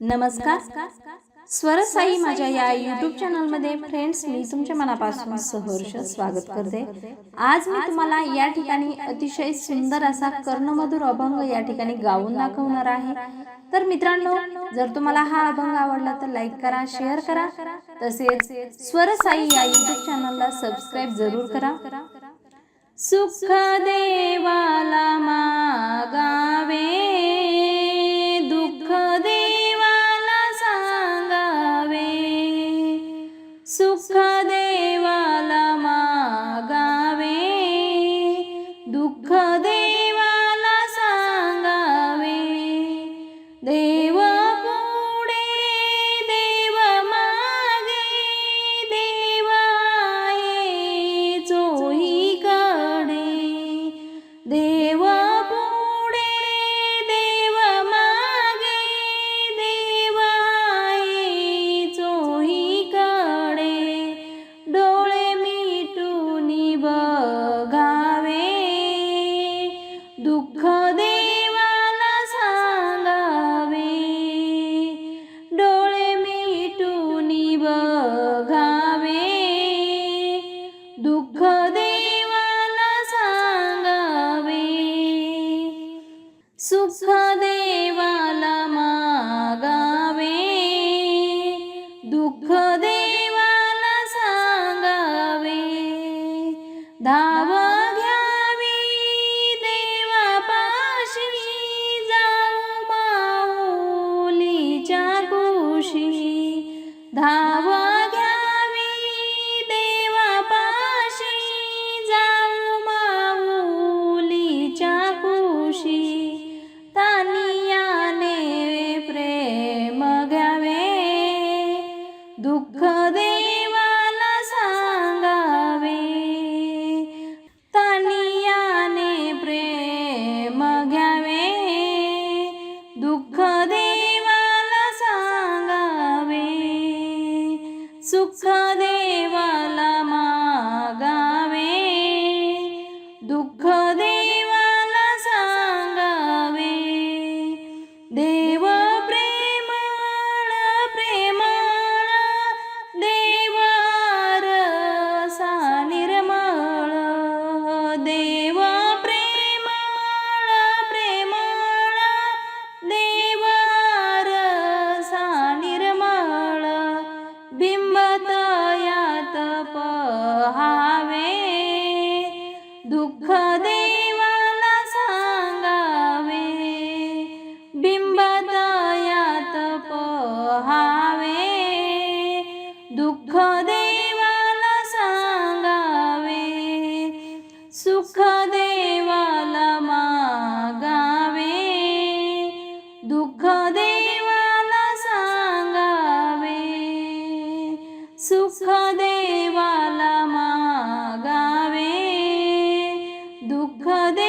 नमस्कार. स्वरसाई माझ्या या यूट्यूब चॅनलमध्ये फ्रेंड्स मी तुमच्या मनापासून सहर्ष स्वागत करते. आज मी तुम्हाला या ठिकाणी अतिशय सुंदर असा कर्णमधुर अभंग या ठिकाणी गाऊन दाखवणार आहे. तर मित्रांनो जर तुम्हाला हा अभंग आवडला तर लाईक करा शेअर करा. तसेच स्वरसाई या यूट्यूब चॅनलला सबस्क्राईब जरूर करा. सुख देवाला मा सुख सुख देवाला मागावे. दुःख देवाला सांगावे. धाव घ्यावी देवापाशी. जाऊ माऊलीच्या कुशी. धाव सुखदेवा सुख देवाला मागावे. दुःख दे